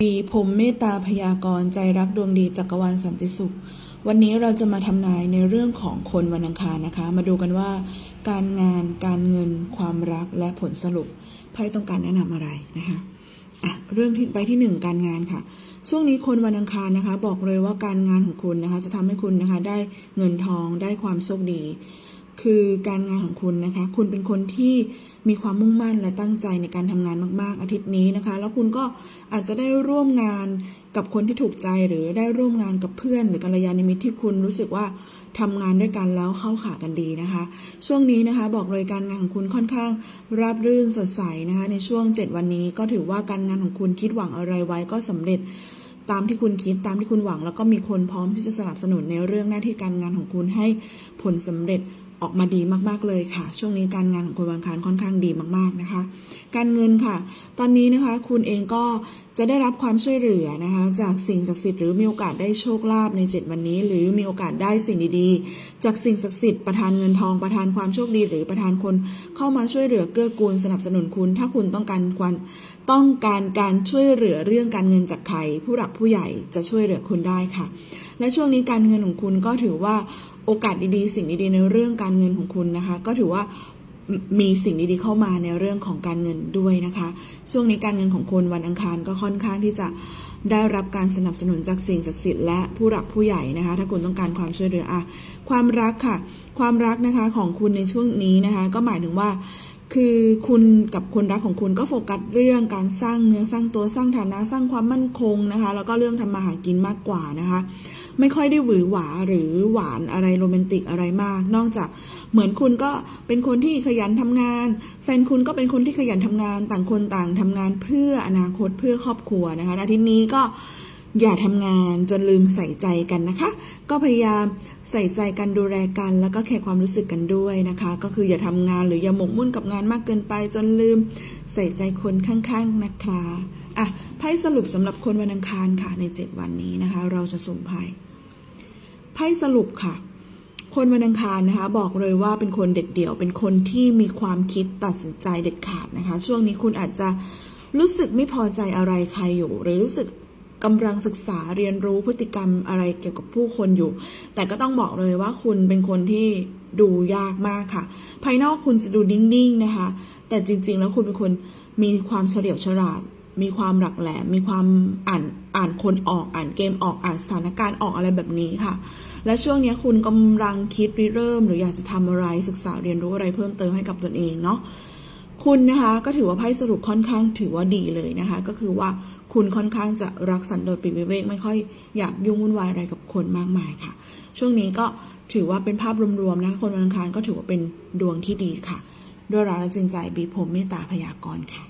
ปีพรมเมตตาพยากรณ์ใจรักดวงดีจักรวาลสันติสุข วันนี้เราจะมาทำนายในเรื่องของคนวันอังคารนะคะ มาดูกันว่า การงานการเงิน ความรักและผลสรุปไพ่ต้องการแนะนำอะไรนะคะอะเรื่องที่ไปที่หนึ่งการงานค่ะ ช่วงนี้คนวันอังคารนะคะ บอกเลยว่าการงานของคุณนะคะ จะทำให้คุณนะคะ ได้เงินทองได้ความโชคดี คือการงานของคุณนะคะ คุณเป็นคนที่มีความมุ่งมั่นและตั้งใจในการทำงานมาก ๆ อาทิตย์นี้นะคะ แล้วคุณก็อาจจะได้ร่วมงานกับคนที่ถูกใจหรือได้ร่วมงานกับเพื่อน หรือกัลยาณมิตรที่คุณรู้สึกว่าทำงานด้วยกันแล้วเข้าขากันดีนะคะ ช่วงนี้นะคะบอกเลยการงานของคุณค่อนข้างราบรื่นสดใสนะคะ ในช่วง 7 วันนี้ก็ถือว่าการงานของคุณคิดหวังอะไรไว้ก็สำเร็จตามที่คุณคิดตามที่คุณหวัง แล้วก็มีคนพร้อมที่จะสนับสนุนในเรื่องหน้าที่การงานของคุณให้ผลสำเร็จ ออกมาดีมากๆเลยค่ะ ช่วงนี้การงานของคุณวันอังคารค่อนข้างดีมากๆนะคะ การเงินค่ะ ตอนนี้นะคะ คุณเองก็ จะได้รับความช่วยเหลือนะคะจากสิ่งศักดิ์สิทธิ์หรือมีโอกาสได้โชคลาภใน7วันนี้ หรือมีโอกาสได้สิ่งดีๆ จากสิ่งศักดิ์สิทธิ์ประทานเงินทองประทานความโชคดี หรือประทานคนเข้ามาช่วยเหลือเกื้อกูลสนับสนุนคุณ ถ้าคุณต้องการควันต้องการการช่วยเหลือเรื่องการเงินจากใครผู้หลักผู้ใหญ่จะช่วยเหลือคุณได้ค่ะ และช่วงนี้การเงินของคุณก็ถือว่าโอกาสดีๆ สิ่งดีๆในเรื่องการเงินของคุณนะคะ ก็ถือว่า มีสิ่งดีๆเข้ามาในเรื่องของการเงินด้วยนะคะ ช่วงนี้การเงินของคุณวันอังคารก็ค่อนข้างที่จะได้รับการสนับสนุนจากสิ่งศักดิ์สิทธิ์และผู้หลักผู้ใหญ่นะคะ ถ้าคุณต้องการความช่วยเหลืออะความรักค่ะ ความรักนะคะของคุณในช่วงนี้นะคะ ก็หมายถึงว่า คือคุณกับคนรักของคุณก็โฟกัสเรื่องการสร้างเนื้อสร้างตัวสร้างฐานะสร้างความมั่นคงนะคะ แล้วก็เรื่องทำมาหากินมากกว่านะคะ ไม่ค่อยได้หวือหวาหรือหวานอะไรโรแมนติกอะไรมาก นอกจากเหมือนคุณก็เป็นคนที่ขยันทำงาน แฟนคุณก็เป็นคนที่ขยันทำงาน ต่างคนต่างทำงานเพื่ออนาคตเพื่อครอบครัวนะคะอาทิตย์นี้ก็อย่าทำงานจนลืมใส่ใจกันนะคะ ก็พยายามใส่ใจกันดูแลกัน แล้วก็แคร์ความรู้สึกกันด้วยนะคะ ก็คืออย่าทำงานหรืออย่าหมกมุ่นกับงานมากเกินไป จนลืมใส่ใจคนข้างๆนะคะอะไพ่สรุปสำหรับคนวันอังคารค่ะใน 7 วันนี้นะคะ เราจะสุ่มไพ่ พ่สรุปค่ะ คนวันอังคารนะคะ บอกเลยว่าเป็นคนเด็ดเดี่ยว เป็นคนที่มีความคิดตัดสินใจเด็ดขาดนะคะ ช่วงนี้คุณอาจจะรู้สึกไม่พอใจอะไรใครอยู่ หรือรู้สึกกำลังศึกษาเรียนรู้พฤติกรรมอะไรเกี่ยวกับผู้คนอยู่ แต่ก็ต้องบอกเลยว่าคุณเป็นคนที่ดูยากมากค่ะ ภายนอกคุณจะดูนิ่งๆนะคะ แต่จริงๆ แล้วคุณเป็นคนมีความเฉลียวฉลาด มีความหลักแหลมมีความอ่านอ่านคนออกอ่านเกมออกอ่านสถานการณ์ออกอะไรแบบนี้ค่ะ และช่วงนี้คุณกำลังคิดริเริ่ม หรืออยากจะทำอะไรศึกษาเรียนรู้อะไรเพิ่มเติมให้กับตนเองเนาะคุณนะคะก็ถือว่าไพ่สรุปค่อนข้างถือว่าดีเลยนะคะ ก็คือว่าคุณค่อนข้างจะรักสันโดษปีกวิเวกไม่ค่อยอยากยุ่งวุ่นวายอะไรกับคนมากมายค่ะ ช่วงนี้ก็ถือว่าเป็นภาพรวมๆนะคะคนวันอังคารก็ถือว่าเป็นดวงที่ดีค่ะด้วยรักและจริงใจบีพรมเมตตาพยากรณ์ค่ะ